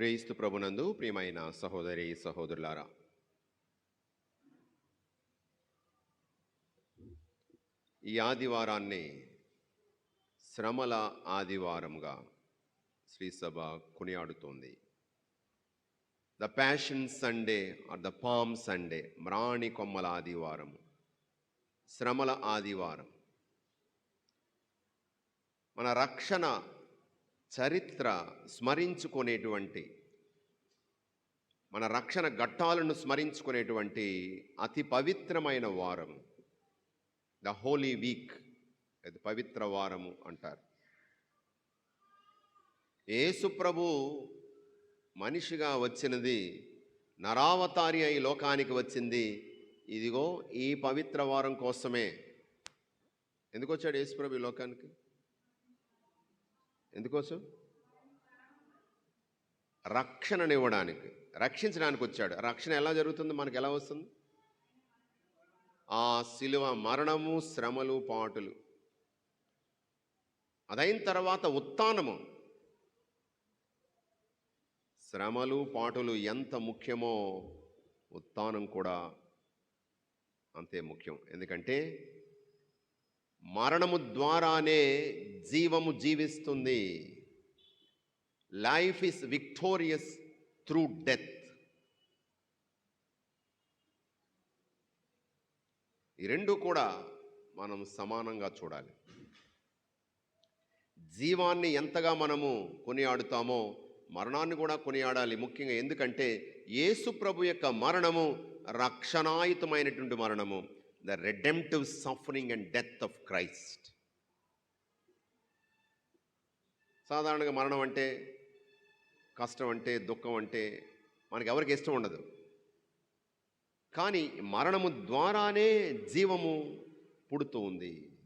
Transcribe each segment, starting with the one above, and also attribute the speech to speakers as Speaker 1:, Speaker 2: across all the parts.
Speaker 1: క్రీస్తు ప్రభునందు ప్రియమైన సహోదరి సహోదరులారా. ఈ ఆదివారాన్ని శ్రమల ఆదివారంగా శ్రీసభ కొనియాడుతోంది. The passion Sunday or the palm Sunday మ్రాణి కొమ్మల ఆదివారం శ్రమల ఆదివారం. మన రక్షణ చరిత్ర స్మరించుకునేటువంటి మన రక్షణ ఘట్టాలను స్మరించుకునేటువంటి అతి పవిత్రమైన వారం ద హోలీ వీక్. అది పవిత్ర వారము అంటారు. ఏసుప్రభు మనిషిగా వచ్చినది నరావతారి అయి లోకానికి వచ్చింది. ఇదిగో ఈ పవిత్ర వారం కోసమే. ఎందుకు వచ్చాడు యేసుప్రభు ఈ లోకానికి? ఎందుకోసం? రక్షణనివ్వడానికి. రక్షించడానికి వచ్చాడు రక్షణ ఎలా జరుగుతుంది? మనకు ఎలా వస్తుంది? ఆ శిలువ మరణము శ్రమలు పాటులు. అదైన తర్వాత ఉత్థానము. శ్రమలు పాటులు ఎంత ముఖ్యమో ఉత్థానం కూడా అంతే ముఖ్యం. ఎందుకంటే మరణము ద్వారానే జీవము జీవిస్తుంది. Life is victorious through death ఈ రెండు కూడా మనం సమానంగా చూడాలి. జీవాన్ని ఎంతగా మనము కొనియాడుతామో మరణాన్ని కూడా కొనియాడాలి ముఖ్యంగా ఎందుకంటే యేసు ప్రభు యొక్క మరణము రక్షణాయుతమైనటువంటి మరణము the redemptive suffering and death of Christ సాధారణంగా మరణం అంటే కష్టం అంటే దుఃఖం అంటే మనకి ఎవరికి ఇష్టం ఉండదు. కానీ మరణము ద్వారానే జీవము పుడుతూ ఉంది.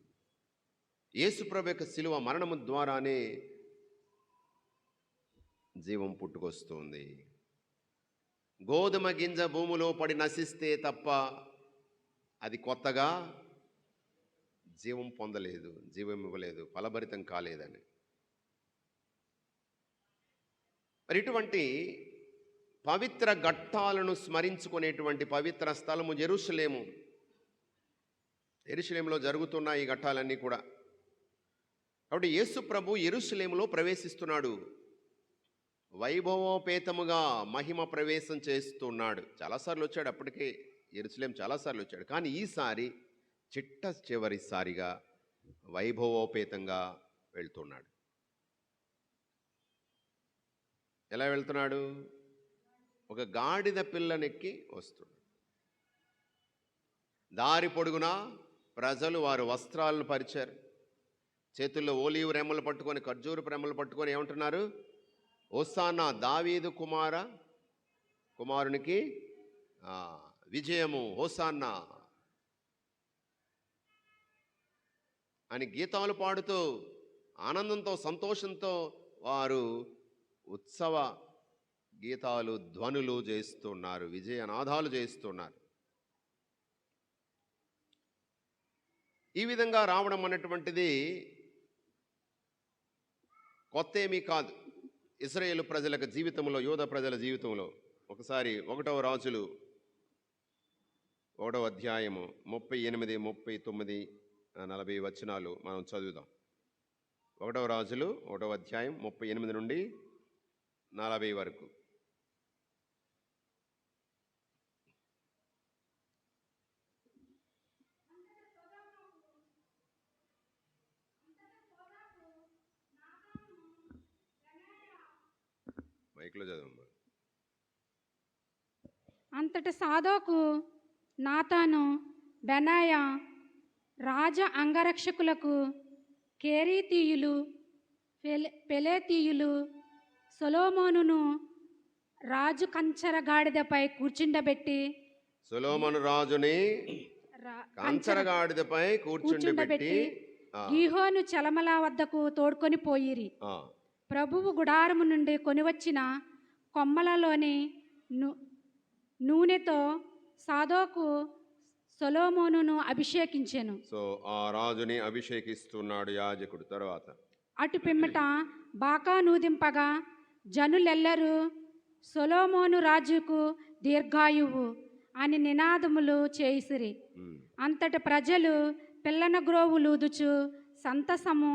Speaker 1: యేసుప్రభు యొక్క శిలువ మరణము ద్వారానే జీవం పుట్టుకొస్తుంది. గోధుమ గింజ భూమిలో పడి నశిస్తే తప్ప అది కొత్తగా జీవం పొందలేదు జీవం ఇవ్వలేదు ఫలభరితం కాలేదని. మరి ఇటువంటి పవిత్ర ఘట్టాలను స్మరించుకునేటువంటి పవిత్ర స్థలము జెరూసలేము ఎరుసలేములో జరుగుతున్న ఈ ఘట్టాలన్నీ కూడా. కాబట్టి యేసు ప్రభు ఎరుసలేములో ప్రవేశిస్తున్నాడు. వైభవోపేతముగా మహిమ ప్రవేశం చేస్తున్నాడు. చాలాసార్లు వచ్చాడు అప్పటికే ఎరుసలేం చాలాసార్లు వచ్చాడు. కానీ ఈసారి చిట్ట చివరిసారిగా వైభవోపేతంగా వెళ్తున్నాడు. ఎలా వెళ్తున్నాడు? ఒక గాడిద పిల్లనెక్కి వస్తున్నాడు. దారి పొడుగునా? ప్రజలు వారు వస్త్రాలను పరిచారు. చేతుల్లో ఓలీవు రెమ్మలు పట్టుకొని ఖర్జూరు రెమ్మలు పట్టుకొని ఏమంటున్నారు? ఓసానా దావీదు కుమార? కుమారునికి విజయము హోసాన్నా అని గీతాలు పాడుతూ ఆనందంతో సంతోషంతో వారు ఉత్సవ గీతాలు ధ్వనులు చేస్తున్నారు విజయనాదాలు చేస్తున్నారు ఈ విధంగా రావడం అన్నటువంటిది కొత్త ఏమీ కాదు. ఇస్రాయేల్ ప్రజలకు జీవితంలో యోధ ప్రజల జీవితంలో ఒకసారి ఒకటవ రాజులు ఒకటవ అధ్యాయము ముప్పై ఎనిమిది ముప్పై తొమ్మిది నలభై వచనాలు మనం చదువుదాం. ఒకటవ రాజులు ఒకటవ అధ్యాయం ముప్పై ఎనిమిది నుండి నలభై వరకు. మైక్లో చదవమ్మా.
Speaker 2: అంతట సాదోకు నాతాను బెనాయ రాజ అంగరక్షకులకు కేరీతీయులు పెలే పెలేతీయులు సొలోమోనును రాజు కంచర గాడిదపై కూర్చుండబెట్టి
Speaker 1: సొలోమను రాజుని
Speaker 2: రా-
Speaker 1: కంచరగాడిదపై కూర్చుండబెట్టి
Speaker 2: గీహోను చలమల వద్దకు తోడ్కొని పోయిరి. ప్రభువు గుడారము నుండి కొనివచ్చిన కొమ్మలలోని నూనెతో సాదోకు సొలోమోనును అభిషేకించెను.
Speaker 1: సో ఆ రాజుని అభిషేకిస్తున్నాడు యాజకుడు తర్వాత.
Speaker 2: అటు పిమ్మట బాకా నూదింపగా జనులెల్లరూ సొలోమోను రాజుకు దీర్ఘాయువు అని నినాదములు చేసిరి. అంతటి ప్రజలు పిల్లన గ్రోవులూదుచు సంతసము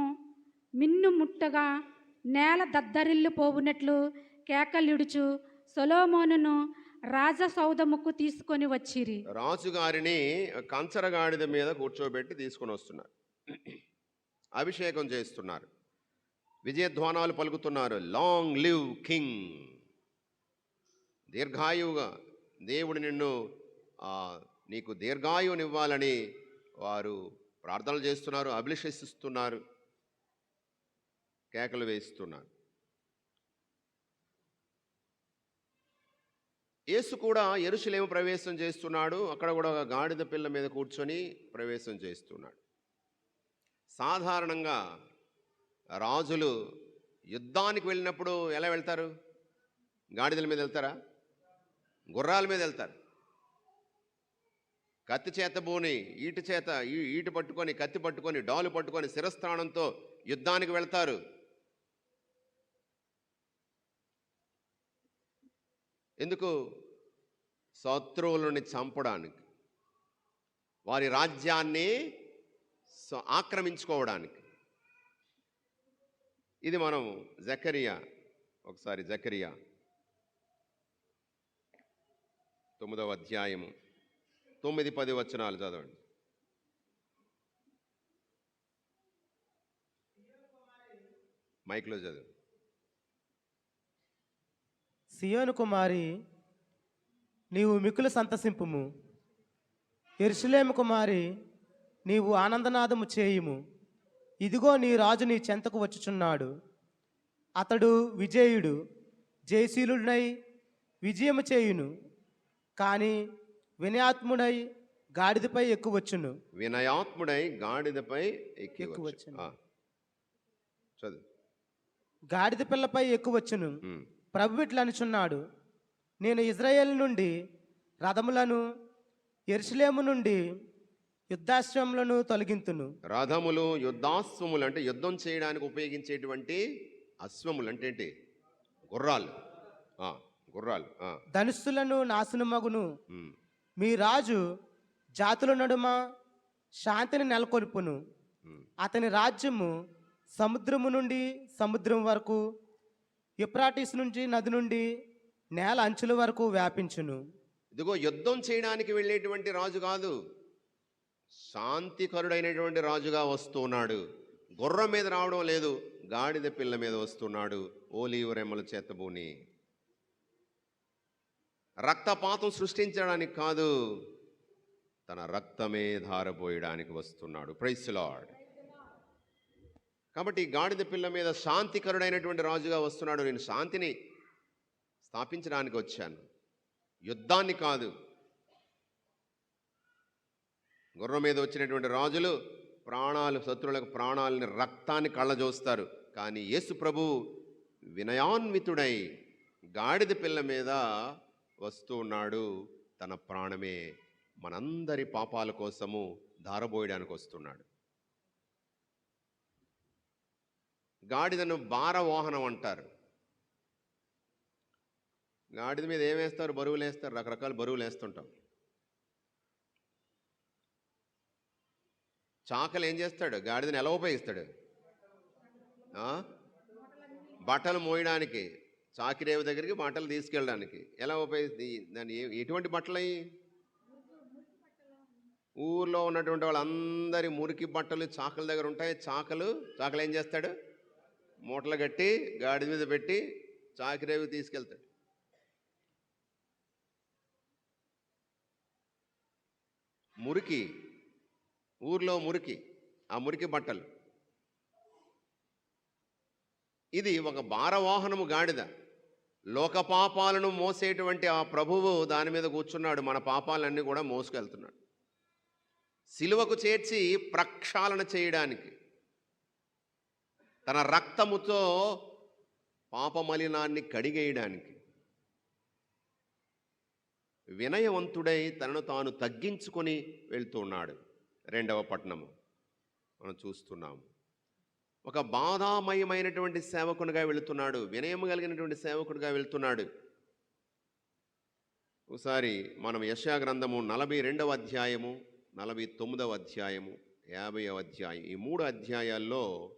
Speaker 2: మిన్ను ముట్టగా నేల దద్దరిల్లు పోవునట్లు కేకలిడుచు సొలోమోనును రాజసౌధముకు తీసుకొని వచ్చిరి.
Speaker 1: రాజుగారిని కంచరగాడిద మీద కూర్చోబెట్టి తీసుకొని వస్తున్నారు అభిషేకం చేస్తున్నారు. విజయధ్వానాలు పలుకుతున్నారు. Long live king. దీర్ఘాయువుగా దేవుడు నిన్ను నీకు దీర్ఘాయువునివ్వాలని వారు ప్రార్థనలు చేస్తున్నారు అభిలషిస్తున్నారు కేకలు వేస్తున్నారు యేసు కూడా ఎరుసలేము ప్రవేశం చేస్తున్నాడు. అక్కడ కూడా ఒక గాడిద పిల్ల మీద కూర్చొని ప్రవేశం చేస్తున్నాడు. సాధారణంగా రాజులు యుద్ధానికి వెళ్ళినప్పుడు ఎలా వెళ్తారు? గాడిదల మీద వెళ్తారా? గుర్రాల మీద వెళ్తారు. కత్తి చేత బోని ఈటి చేత ఈ- ఈటి పట్టుకొని కత్తి పట్టుకొని డాలు పట్టుకొని శిరస్థానంతో యుద్ధానికి వెళ్తారు. ఎందుకు? శత్రువులని చంపడానికి వారి రాజ్యాన్ని ఆక్రమించుకోవడానికి. ఇది మనం జకరియా ఒకసారి జకరియా. తొమ్మిదవ అధ్యాయము. తొమ్మిది పది వచనాలు చదవండి. మైక్లో చదువు.
Speaker 3: సియోను కుమారి నీవు మికులు సంతసింపుము. ఎరుసలేము కుమారి నీవు ఆనందనాదము చేయుము. ఇదిగో నీ రాజు నీ చెంతకు వచ్చుచున్నాడు. అతడు విజయుడు జయశీలుడై విజయము చేయును. కానీ వినయాత్ముడై గాడిదపై ఎక్కువచ్చును
Speaker 1: వినయాత్ముడై గాడిదపై ఎక్కి
Speaker 3: ఎక్కువచ్చును.
Speaker 1: చదువు.
Speaker 3: గాడిద పిల్లపై ఎక్కువచ్చును. ప్రభు ఇట్లా అనుచున్నాడు. నేను ఇజ్రాయేల్ నుండి రథములను ఎరుసలేము నుండి యుద్ధాశ్వములను తొలగింతును.
Speaker 1: రథములు యుద్ధాశ్వములు అంటే యుద్ధం చేయడానికి ఉపయోగించేటువంటి అశ్వములు అంటే ఏంటి? గుర్రాలు. గుర్రాలు
Speaker 3: ధనుస్సులను నాశనమగును. మీ రాజు జాతుల నడుమ శాంతిని నెలకొల్పును. అతని రాజ్యము సముద్రము నుండి సముద్రం వరకు యుప్రాటిస్ నుంచి నది నుండి నేల అంచుల వరకు వ్యాపించును.
Speaker 1: ఇదిగో యుద్ధం చేయడానికి వెళ్ళేటువంటి రాజు కాదు. శాంతికరుడైనటువంటి రాజుగా వస్తున్నాడు. గుర్రం మీద రావడం లేదు. గాడిద పిల్ల మీద వస్తున్నాడు. ఓలీవు రెమ్మల చేతబూని రక్తపాతం సృష్టించడానికి కాదు తన రక్తమే ధారపోయడానికి వస్తున్నాడు. Praise Lord. కాబట్టి గాడిద పిల్ల మీద శాంతికరుడైనటువంటి రాజుగా వస్తున్నాడు. నేను శాంతిని స్థాపించడానికి వచ్చాను. యుద్ధాన్ని కాదు గుర్రం మీద వచ్చినటువంటి రాజులు ప్రాణాలు శత్రువులకు ప్రాణాలని రక్తాన్ని కళ్ళజోస్తారు. కానీ యేసు ప్రభు వినయాన్వితుడై గాడిద పిల్ల మీద వస్తూ ఉన్నాడు. తన ప్రాణమే మనందరి పాపాల కోసము దారబోయడానికి వస్తున్నాడు. గాడిదను భారవాహనం అంటారు. గాడిద మీద ఏమేస్తారు బరువులు వేస్తారు. రకరకాల బరువులు వేస్తుంటాం. చాకలు ఏం చేస్తాడు? గాడిదని ఎలా ఉపయోగిస్తాడు? బట్టలు మోయడానికి చాకిరేవి దగ్గరికి బట్టలు తీసుకెళ్ళడానికి ఎలా ఉపయోగి దాన్ని ఎటువంటి బట్టలు అయ్యి? ఊర్లో ఉన్నటువంటి వాళ్ళందరి మురికి బట్టలు చాకల దగ్గర ఉంటాయి. చాకలు చాకలు ఏం చేస్తాడు? మూటలు కట్టి గాడి మీద పెట్టి చాకిరేవి తీసుకెళ్తాడు. మురికి ఊర్లో మురికి ఆ మురికి బట్టలు. ఇది ఒక భారవాహనము గాడిద. లోక పాపాలను మోసేటువంటి ఆ ప్రభువు దాని మీద కూర్చున్నాడు. మన పాపాలన్నీ కూడా మోసుకెళ్తున్నాడు. సిలువకు చేర్చి ప్రక్షాళన చేయడానికి. తన రక్తముతో పాపమలినాన్ని కడిగేయడానికి. వినయవంతుడై తనను తాను తగ్గించుకొని వెళ్తున్నాడు. రెండవ పట్టణము. మనం చూస్తున్నాము. ఒక బాధామయమైనటువంటి సేవకునిగా వెళుతున్నాడు. వినయం కలిగినటువంటి సేవకుడిగా వెళుతున్నాడు. ఒకసారి మనం యశా గ్రంథము నలభై రెండవ అధ్యాయము నలభై తొమ్మిదవ అధ్యాయము యాభైవ అధ్యాయం ఈ మూడు అధ్యాయాల్లో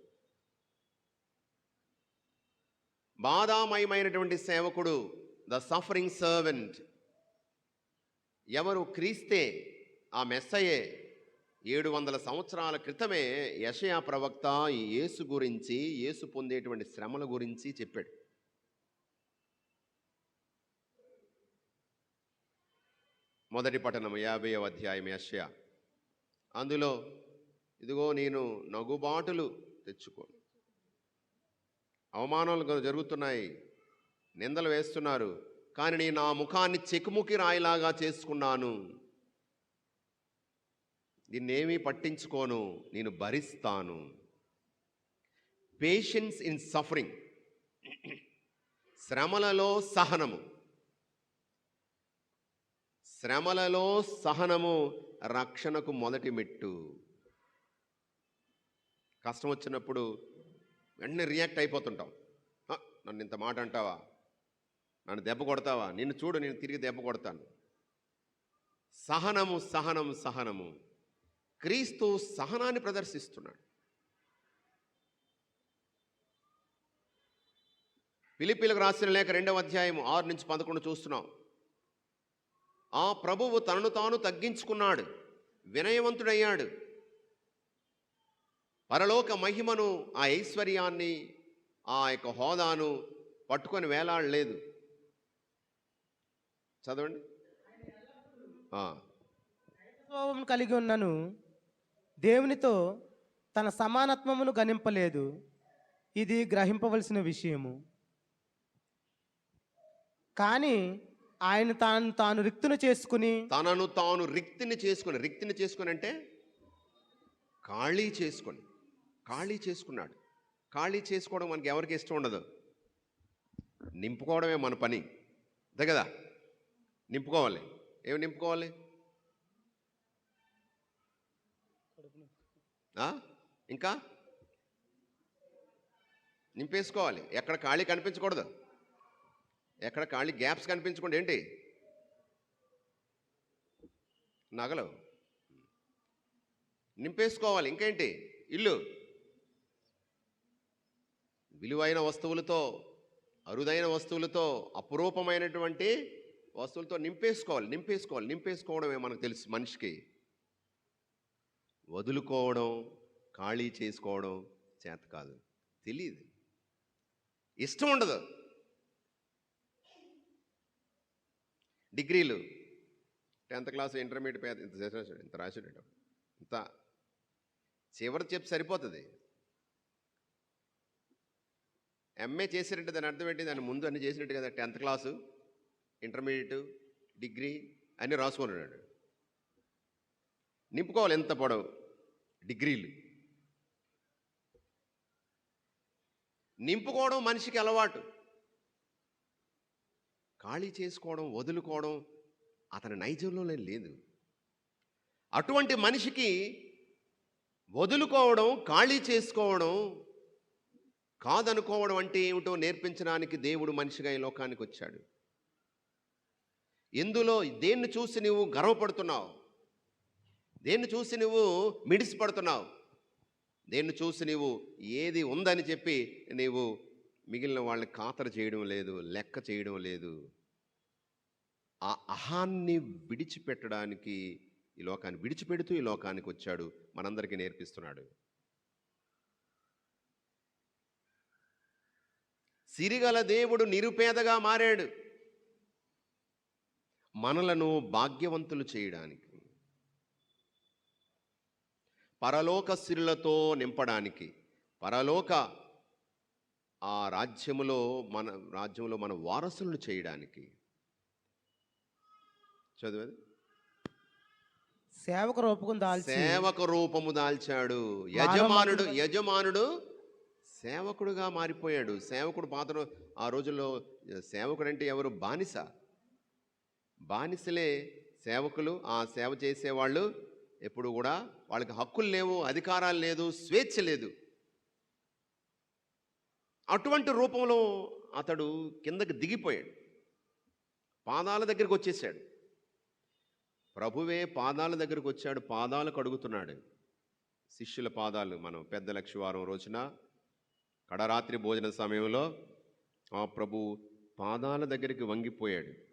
Speaker 1: బాధామయమైనటువంటి సేవకుడు ద సఫరింగ్ సర్వెంట్ ఎవరు క్రీస్తే ఆ మెస్సయే ఏడు వందల సంవత్సరాల క్రితమే యషయా ప్రవక్త ఈ యేసు గురించి యేసు పొందేటువంటి శ్రమల గురించి చెప్పాడు. మొదటి పట్టణం యాభై అధ్యాయం యషయా. అందులో ఇదిగో నేను నగుబాటులు తెచ్చుకోను అవమానాలు జరుగుతున్నాయి నిందలు వేస్తున్నారు కానీ నేను నా ముఖాన్ని చెకుముకి రాయిలాగా చేసుకున్నాను. నిన్నేమీ పట్టించుకోను నేను భరిస్తాను. పేషెన్స్ ఇన్ సఫరింగ్ శ్రమలలో సహనము. శ్రమలలో సహనము రక్షణకు మొదటి మెట్టు. కష్టం వచ్చినప్పుడు వెంటనే రియాక్ట్ అయిపోతుంటాం. నన్ను ఇంత మాట అంటావా? నన్ను దెబ్బ కొడతావా? నిన్ను చూడు నేను తిరిగి దెబ్బ కొడతాను. సహనము సహనము సహనము. క్రీస్తు సహనాన్ని ప్రదర్శిస్తున్నాడు. పిలిపిలకు రాసిన లేఖ రెండవ అధ్యాయం ఆరు నుంచి పదకొండు చూస్తున్నాం. ఆ ప్రభువు తనను తాను తగ్గించుకున్నాడు వినయవంతుడయ్యాడు. పరలోక మహిమను ఆ ఐశ్వర్యాన్ని ఆ యొక్క హోదాను పట్టుకొని వేలాడలేదు. చదవండి.
Speaker 3: స్వభావం కలిగి ఉన్నను. దేవునితో తన సమానత్వమును గణింపలేదు. ఇది గ్రహింపవలసిన విషయము. కానీ ఆయన తాను తాను రిక్తును చేసుకుని
Speaker 1: తనను తాను రిక్తిని చేసుకుని రిక్తిని చేసుకుని అంటే ఖాళీ చేసుకొని ఖాళీ చేసుకున్నాడు. ఖాళీ చేసుకోవడం మనకి ఎవరికి ఇష్టం ఉండదు? నింపుకోవడమే మన పని. అంతే కదా? నింపుకోవాలి. ఏమి నింపుకోవాలి? ఇంకా? నింపేసుకోవాలి. ఎక్కడ ఖాళీ కనిపించకూడదు. ఎక్కడ ఖాళీ గ్యాప్స్ కనిపించకుండా ఏంటి? నగలు. నింపేసుకోవాలి. ఇంకేంటి? ఇల్లు. విలువైన వస్తువులతో అరుదైన వస్తువులతో అపురూపమైనటువంటి వస్తువులతో నింపేసుకోవాలి. నింపేసుకోవాలి. నింపేసుకోవడమే మనకు తెలుసు మనిషికి. వదులుకోవడం ఖాళీ చేసుకోవడం చేత కాదు. తెలియదు ఇష్టం ఉండదు. డిగ్రీలు. టెన్త్ క్లాస్ ఇంటర్మీడియట్ పేద ఇంత చేసాడు ఇంత రాసాడు ఇంత చివరి చెప్పి సరిపోతుంది. ఎంఏ చేసినట్టు దాని అర్థం ఏంటి? దాని ముందు అన్ని చేసినట్టు కదా టెన్త్ క్లాసు ఇంటర్మీడియట్ డిగ్రీ అన్నీ రాసుకున్నాడు. నింపుకోవాలి ఎంత పొడవు? డిగ్రీలు. నింపుకోవడం మనిషికి అలవాటు. ఖాళీ చేసుకోవడం వదులుకోవడం అతని నైజంలోనే లేదు. అటువంటి మనిషికి వదులుకోవడం ఖాళీ చేసుకోవడం కాదనుకోవడం అంటే ఏమిటో నేర్పించడానికి దేవుడు మనిషిగా ఈ లోకానికి వచ్చాడు. ఎందులో దేన్ని చూసి నువ్వు గర్వపడుతున్నావు? దేన్ని చూసి నువ్వు మిడిసిపడుతున్నావు? దేన్ని చూసి నీవు ఏది ఉందని చెప్పి నీవు మిగిలిన వాళ్ళని ఖాతరు చేయడం లేదు లెక్క చేయడం లేదు. ఆ అహాన్ని విడిచిపెట్టడానికి ఈ లోకాన్ని విడిచిపెడుతూ ఈ లోకానికి వచ్చాడు మనందరికీ నేర్పిస్తున్నాడు. సిరిగల దేవుడు నిరుపేదగా మారాడు. మనలను భాగ్యవంతులు చేయడానికి పరలోక సిరులతో నింపడానికి పరలోక ఆ రాజ్యములో మన రాజ్యంలో మన వారసులను చేయడానికి. చదివేది?
Speaker 3: సేవక రూపకం దాల్చి
Speaker 1: సేవక రూపము దాల్చాడు. యజమానుడు యజమానుడు సేవకుడుగా మారిపోయాడు. సేవకుడు పాత్ర ఆ రోజుల్లో సేవకుడు అంటే ఎవరు? బానిస. బానిసలే సేవకులు. ఆ సేవ చేసేవాళ్ళు ఎప్పుడు కూడా వాళ్ళకి హక్కులు లేవు అధికారాలు లేదు స్వేచ్ఛ లేదు. అటువంటి రూపంలో అతడు కిందకి దిగిపోయాడు. పాదాల దగ్గరికి వచ్చేసాడు. ప్రభువే పాదాల దగ్గరికి వచ్చాడు పాదాలు కడుగుతున్నాడు. శిష్యుల పాదాలు మనం పెద్ద లక్షవారం రోజున కడరాత్రి భోజన సమయంలో ఆ ప్రభు పాదాల దగ్గరికి వంగిపోయాడు.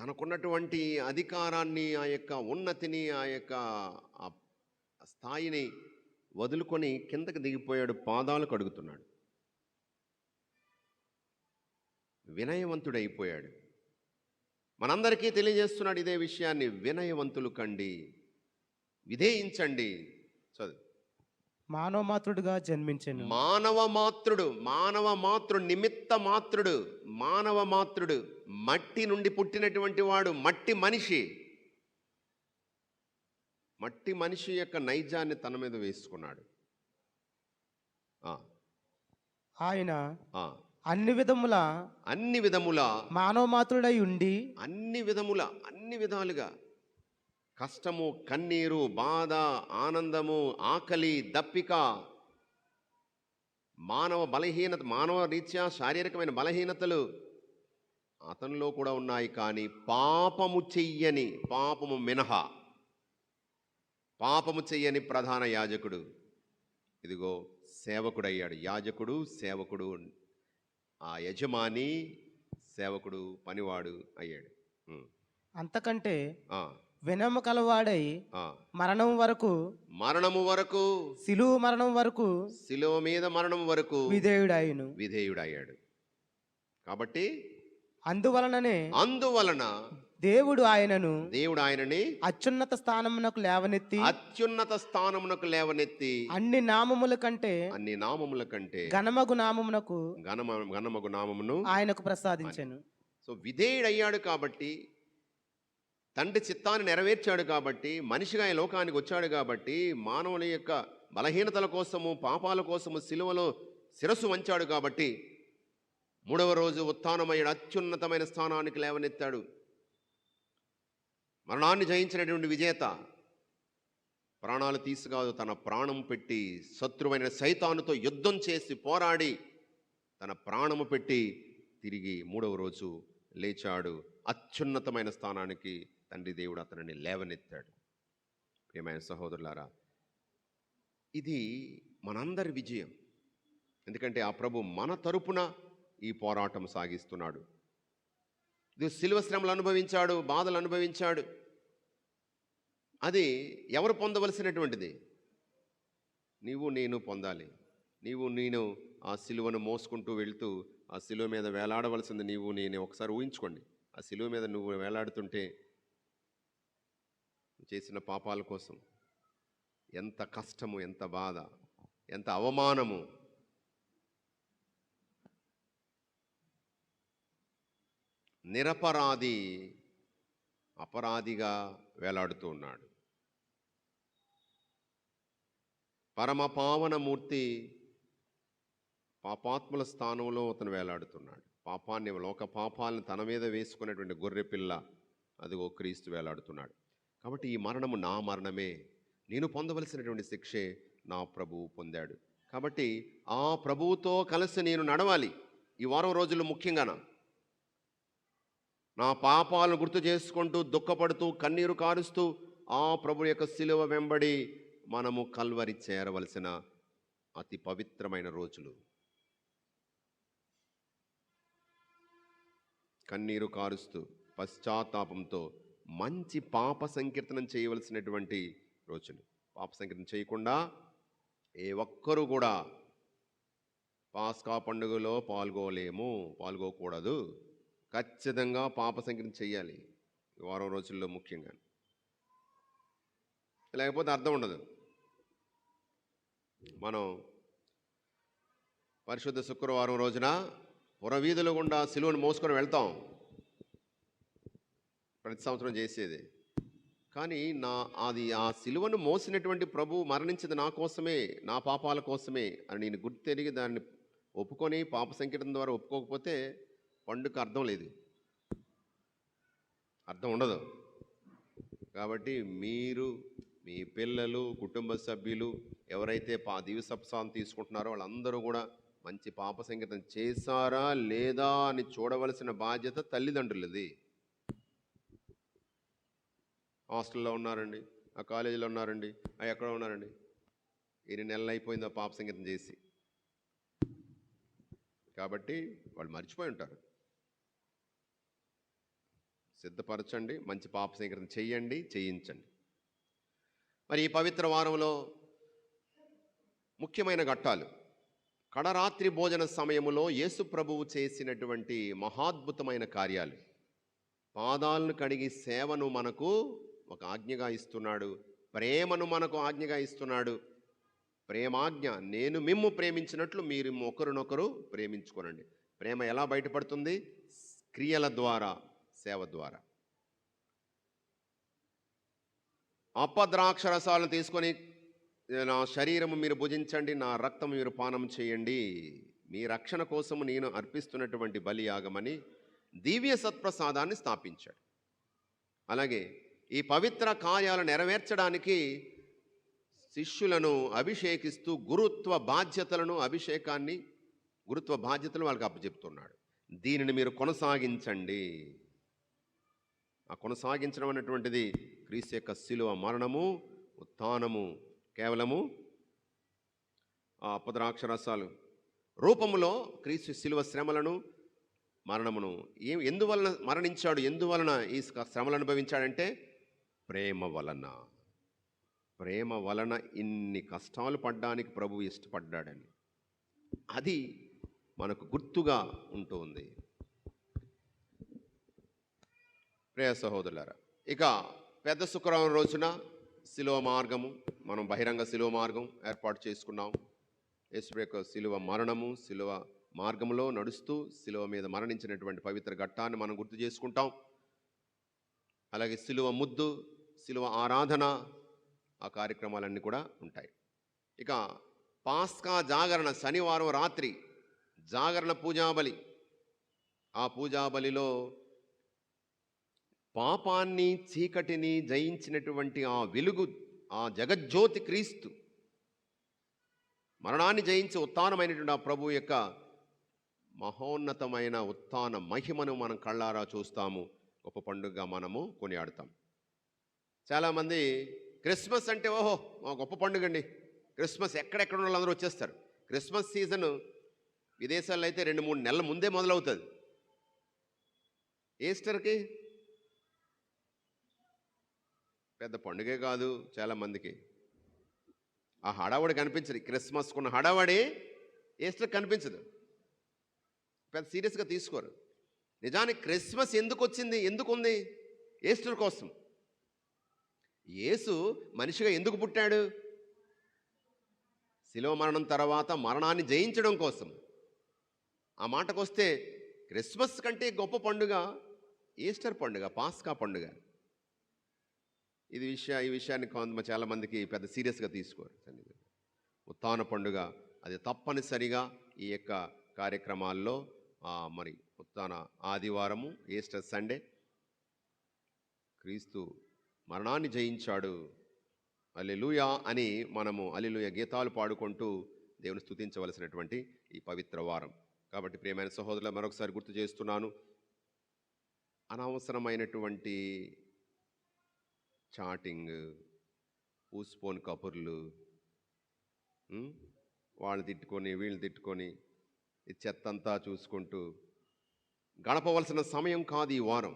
Speaker 1: తనకున్నటువంటి అధికారాన్ని ఆ యొక్క ఉన్నతిని ఆ యొక్క ఆ స్థాయిని వదులుకొని కిందకి దిగిపోయాడు పాదాలు కడుగుతున్నాడు. వినయవంతుడైపోయాడు. మనందరికీ తెలియజేస్తున్నాడు ఇదే విషయాన్ని వినయవంతులు కండి విధేయించండి.
Speaker 3: మానవ మాతృడుగా జన్మించెను.
Speaker 1: మానవ మాత్రుడు మానవ మాతృడు నిమిత్త మాత్రుడు మానవ మాత్రుడు మట్టి నుండి పుట్టినటువంటి వాడు మట్టి మనిషి. మట్టి మనిషి యొక్క నైజాన్ని తన మీద వేసుకున్నాడు. ఆ,
Speaker 3: ఆయన. అన్ని విధముల
Speaker 1: అన్ని విధముల
Speaker 3: మానవ మాతృడై ఉండి
Speaker 1: అన్ని విధముల అన్ని విధాలుగా కష్టము కన్నీరు బాధ ఆనందము ఆకలి దప్పిక మానవ బలహీనత మానవ రీత్యా శారీరకమైన బలహీనతలు అతనిలో కూడా ఉన్నాయి కానీ పాపము చెయ్యని పాపము మినహా. పాపము చెయ్యని ప్రధాన యాజకుడు ఇదిగో సేవకుడయ్యాడు. యాజకుడు సేవకుడు ఆ యజమాని సేవకుడు పనివాడు అయ్యాడు.
Speaker 3: అంతకంటే వినము కలవాడై. మరణం వరకు
Speaker 1: మరణము వరకు
Speaker 3: సిలువు మరణం వరకు
Speaker 1: శిలువ మీద మరణం వరకు
Speaker 3: విధేయుడాయును
Speaker 1: విధేయుడయ్యాడు. కాబట్టి
Speaker 3: అందువలననే
Speaker 1: అందువలన
Speaker 3: దేవుడు ఆయనను
Speaker 1: దేవుడు ఆయనని
Speaker 3: అత్యున్నత స్థానమునకు లేవనెత్తి
Speaker 1: అత్యున్నత స్థానమునకు లేవనెత్తి
Speaker 3: అన్ని నామముల కంటే
Speaker 1: అన్ని నామముల కంటే
Speaker 3: ఘనమగు నామమునకు
Speaker 1: ఘనమ ఘనమగు నామమును
Speaker 3: ఆయనకు ప్రసాదించెను.
Speaker 1: సో విధేయుడయ్యాడు కాబట్టి తండ్రి చిత్తాన్ని నెరవేర్చాడు కాబట్టి మనిషిగా ఈ లోకానికి వచ్చాడు కాబట్టి మానవుని యొక్క బలహీనతల కోసము పాపాల కోసము సిలువలో శిరస్సు వంచాడు కాబట్టి మూడవ రోజు ఉత్థానమయ్యాడు అత్యున్నతమైన స్థానానికి లేవనెత్తాడు. మరణాన్ని జయించినటువంటి విజేత ప్రాణాలు తీసుకాదు తన ప్రాణం పెట్టి శత్రువైన సైతానుతో యుద్ధం చేసి పోరాడి తన ప్రాణము పెట్టి తిరిగి మూడవ రోజు లేచాడు. అత్యున్నతమైన స్థానానికి తండ్రి దేవుడు అతనిని లేవనెత్తాడు. ప్రియమైన సహోదరులారా ఇది మనందరి విజయం. ఎందుకంటే ఆ ప్రభు మన తరపున ఈ పోరాటం సాగిస్తున్నాడు. ఇది శిలువ శ్రమలు అనుభవించాడు బాధలు అనుభవించాడు. అది ఎవరు పొందవలసినటువంటిది? నీవు నేను పొందాలి. నీవు నేను ఆ సిలువను మోసుకుంటూ వెళ్తూ ఆ సిలువ మీద వేలాడవలసింది నీవు నేను. ఒకసారి ఊహించుకోండి. ఆ సిలువ మీద నువ్వు వేలాడుతుంటే చేసిన పాపాల కోసం. ఎంత కష్టము ఎంత బాధ ఎంత అవమానము. నిరపరాధి అపరాధిగా వేలాడుతూ ఉన్నాడు. పరమ పావనమూర్తి పాపాత్ముల స్థానంలో అతను వేలాడుతున్నాడు. పాపాన్ని లోక పాపాలను తన మీద వేసుకున్నటువంటి గొర్రె పిల్ల అదిగో క్రీస్తు వేలాడుతున్నాడు. కాబట్టి ఈ మరణము నా మరణమే. నేను పొందవలసినటువంటి శిక్షే నా ప్రభువు పొందాడు. కాబట్టి ఆ ప్రభువుతో కలిసి నేను నడవాలి ఈ వారం రోజులు ముఖ్యంగా నా పాపాలను గుర్తు చేసుకుంటూ దుఃఖపడుతూ కన్నీరు కారుస్తూ ఆ ప్రభు యొక్క శిలువ వెంబడి మనము కల్వరి చేరవలసిన అతి పవిత్రమైన రోజులు. కన్నీరు కారుస్తూ పశ్చాత్తాపంతో మంచి పాప సంకీర్తనం చేయవలసినటువంటి రోజులు. పాప సంకీర్తనం చేయకుండా ఏ ఒక్కరూ కూడా పాస్కా పండుగలో పాల్గొలేము పాల్గొకూడదు. ఖచ్చితంగా పాప సంకీర్తనం చేయాలి వారం రోజుల్లో ముఖ్యంగా. లేకపోతే అర్థం ఉండదు. మనం పరిశుద్ధ శుక్రవారం రోజున పురవీధుల గుండా సిలువను మోసుకొని వెళ్తాం. ప్రతి సంవత్సరం చేసేది. కానీ నా అది ఆ సిలువను మోసినటువంటి ప్రభు మరణించింది నా కోసమే నా పాపాల కోసమే అని నేను గుర్తెరిగి దాన్ని ఒప్పుకొని పాప సంకీర్తన ద్వారా ఒప్పుకోకపోతే పండుగ అర్థం లేదు. అర్థం ఉండదు. కాబట్టి మీరు మీ పిల్లలు కుటుంబ సభ్యులు ఎవరైతే పా దివ్య సప్సాన్ని తీసుకుంటున్నారో వాళ్ళందరూ కూడా మంచి పాప సంగీతం చేశారా లేదా అని చూడవలసిన బాధ్యత తల్లిదండ్రులది. హాస్టల్లో ఉన్నారండి ఆ కాలేజీలో ఉన్నారండి ఆ ఎక్కడ ఉన్నారండి. ఎన్ని నెలలు అయిపోయిందో పాప సంగీతం చేసి. కాబట్టి వాళ్ళు మర్చిపోయి ఉంటారు. సిద్ధపరచండి మంచి పాప సంగీతం చెయ్యండి చేయించండి. మరి ఈ పవిత్ర వారంలో ముఖ్యమైన ఘట్టాలు. కడరాత్రి భోజన సమయములో యేసు ప్రభువు చేసినటువంటి మహాద్భుతమైన కార్యాలు. పాదాలను కడిగి సేవను మనకు ఒక ఆజ్ఞగా ఇస్తున్నాడు. ప్రేమను మనకు ఆజ్ఞగా ఇస్తున్నాడు. ప్రేమాజ్ఞ నేను మిమ్ము ప్రేమించినట్లు మీరు ఒకరినొకరు ప్రేమించుకోనండి. ప్రేమ ఎలా బయటపడుతుంది? క్రియల ద్వారా సేవ ద్వారా. అపద్రాక్షరసాలను తీసుకొని నా శరీరము మీరు భుజించండి నా రక్తం మీరు పానం చేయండి. మీ రక్షణ కోసము నేను అర్పిస్తున్నటువంటి బలియాగమని దివ్య సత్ప్రసాదాన్ని స్థాపించాడు. అలాగే ఈ పవిత్ర కార్యాలు నెరవేర్చడానికి శిష్యులను అభిషేకిస్తూ గురుత్వ బాధ్యతలను అభిషేకాన్ని గురుత్వ బాధ్యతలు వాళ్ళకి అప్పచెప్తున్నాడు. దీనిని మీరు కొనసాగించండి. ఆ కొనసాగించడం అనేటువంటిది క్రీస్తు యొక్క శిలువ మరణము ఉత్థానము కేవలము ఆ అపద్రాక్షరసాలు రూపములో క్రీస్తు శిలువ శ్రమలను మరణమును ఏం ఎందువలన మరణించాడు? ఎందువలన ఈ శ్రమలు అనుభవించాడంటే ప్రేమ వలన. ప్రేమ వలన ఇన్ని కష్టాలు పడ్డానికి ప్రభు ఇష్టపడ్డాడని. అది మనకు గుర్తుగా ఉంటుంది. ప్రియ సహోదరులారా ఇక పెద్ద శుక్రవారం రోజున శిలువ మార్గము మనం బహిరంగ శిలువ మార్గం ఏర్పాటు చేసుకున్నాం. యేసు యొక్క శిలువ మరణము శిలువ మార్గంలో నడుస్తూ శిలువ మీద మరణించినటువంటి పవిత్ర ఘట్టాన్ని మనం గుర్తు చేసుకుంటాం. అలాగే శిలువ ముద్దు శిలువ ఆరాధన ఆ కార్యక్రమాలన్నీ కూడా ఉంటాయి. ఇక పాస్కా జాగరణ శనివారం రాత్రి జాగరణ పూజాబలి. ఆ పూజాబలిలో పాపాన్ని చీకటిని జయించినటువంటి ఆ వెలుగు ఆ జగజ్యోతి క్రీస్తు మరణాన్ని జయించి ఉత్థానమైనటువంటి ఆ ప్రభు యొక్క మహోన్నతమైన ఉత్థాన మహిమను మనం కళ్ళారా చూస్తాము. గొప్ప పండుగగా మనము కొనియాడతాం. చాలామంది క్రిస్మస్ అంటే ఓహో మా గొప్ప పండుగ అండి క్రిస్మస్ ఎక్కడెక్కడ వాళ్ళందరూ వచ్చేస్తారు. క్రిస్మస్ సీజన్ విదేశాల్లో అయితే రెండు మూడు నెలల ముందే మొదలవుతుంది. ఈస్టర్కి పెద్ద పండుగే కాదు చాలామందికి. ఆ హడావడి కనిపించదు. క్రిస్మస్కున్న హడావడి ఈస్టర్ కనిపించదు. పెద్ద సీరియస్గా తీసుకోరు. నిజానికి క్రిస్మస్ ఎందుకు వచ్చింది ఎందుకు ఉంది ఈస్టర్ కోసం. యేసు మనిషిగా ఎందుకు పుట్టాడు? శిలో మరణం తర్వాత మరణాన్ని జయించడం కోసం. ఆ మాటకు వస్తే క్రిస్మస్ కంటే గొప్ప పండుగ ఈస్టర్ పండుగ పాస్కా పండుగ. ఇది విషయ ఈ విషయాన్ని కొంత చాలామందికి పెద్ద సీరియస్గా తీసుకోరు. ఉత్తాన ఉత్థాన పండుగ అది తప్పనిసరిగా ఈ యొక్క కార్యక్రమాల్లో మరి ఉత్థాన ఆదివారము ఈస్టర్ సండే క్రీస్తు మరణాన్ని జయించాడు. అలెలుయా అని మనము అలెలుయ గీతాలు పాడుకుంటూ దేవుని స్థుతించవలసినటువంటి ఈ పవిత్ర వారం. కాబట్టి ప్రియమైన సహోదరుల మరొకసారి గుర్తు చేస్తున్నాను. అనవసరమైనటువంటి చాటింగ్ ఊసిపోని కబుర్లు వాళ్ళు తిట్టుకొని వీళ్ళు తిట్టుకొని చెత్తంతా చూసుకుంటూ గడపవలసిన సమయం కాదు ఈ వారం.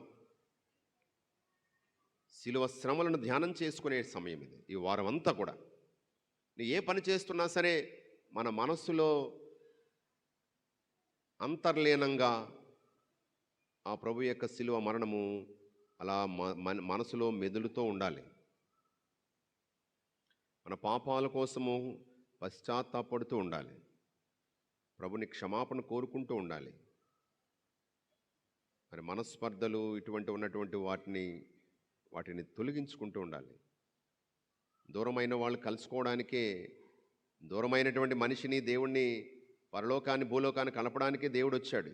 Speaker 1: శిలువ శ్రమలను ధ్యానం చేసుకునే సమయం ఇది. ఈ వారం అంతా కూడా. నువ్వు ఏ పని చేస్తున్నా సరే మన మనస్సులో అంతర్లీనంగా ఆ ప్రభు యొక్క శిలువ మరణము అలా మ- మన- మనసులో మెదులుతూ ఉండాలి. మన పాపాల కోసము పశ్చాత్తాపడుతూ ఉండాలి. ప్రభుని క్షమాపణ కోరుకుంటూ ఉండాలి. మరి మనస్పర్ధలు ఇటువంటి ఉన్నటువంటి వాటిని వాటిని తొలగించుకుంటూ ఉండాలి. దూరమైన వాళ్ళు కలుసుకోవడానికే దూరమైనటువంటి మనిషిని దేవుణ్ణి పరలోకాన్ని భూలోకాన్ని కలపడానికే దేవుడు వచ్చాడు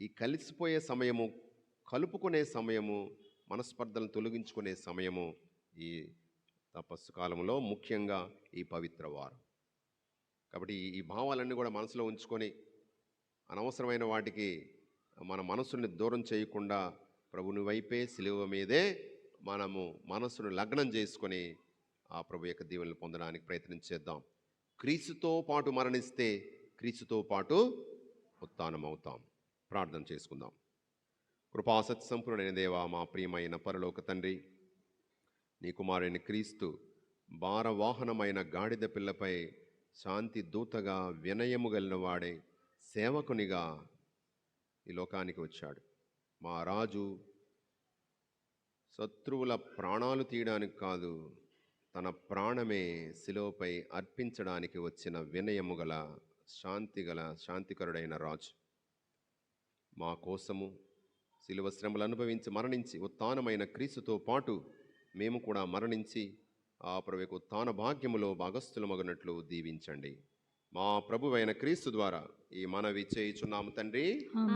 Speaker 1: ఈ కలిసిపోయే సమయము కలుపుకునే సమయము మనస్పర్ధలను తొలగించుకునే సమయము ఈ తపస్సు కాలంలో ముఖ్యంగా ఈ పవిత్ర వారం. కాబట్టి ఈ- భావాలన్నీ కూడా మనసులో ఉంచుకొని అనవసరమైన వాటికి మన మనసుని దూరం చేయకుండా ప్రభుని వైపే సిలువ మీదే మనము మనసును లగ్నం చేసుకొని ఆ ప్రభు యొక్క దీవెనలు పొందడానికి ప్రయత్నం చేద్దాం. క్రీస్తుతో పాటు మరణిస్తే క్రీస్తుతో పాటు ఉత్నమవుతాం అవుతాం ప్రార్థన చేసుకుందాం. కృపాసత్ సంపూర్ణైన దేవా మా ప్రియమైన పరలోక తండ్రి నీ కుమారుని క్రీస్తు భారవాహనమైన గాడిద పిల్లపై శాంతి దూతగా వినయము కలిగిన వాడే సేవకునిగా ఈ లోకానికి వచ్చాడు. మా రాజు శత్రువుల ప్రాణాలు తీయడానికి కాదు తన ప్రాణమే శిలువపై అర్పించడానికి వచ్చిన వినయము గల శాంతి గల శాంతికరుడైన రాజు. మా కోసము శిలువ శ్రమలు అనుభవించి మరణించి ఉత్థానమైన క్రీస్తుతో పాటు మేము కూడా మరణించి ఆ ప్రభుకు ఉత్థాన భాగ్యములో భాగస్థులమగినట్లు దీవించండి. మా ప్రభువైన క్రీస్తు ద్వారా ఈ మనవి చేయుచున్నాము తండ్రి.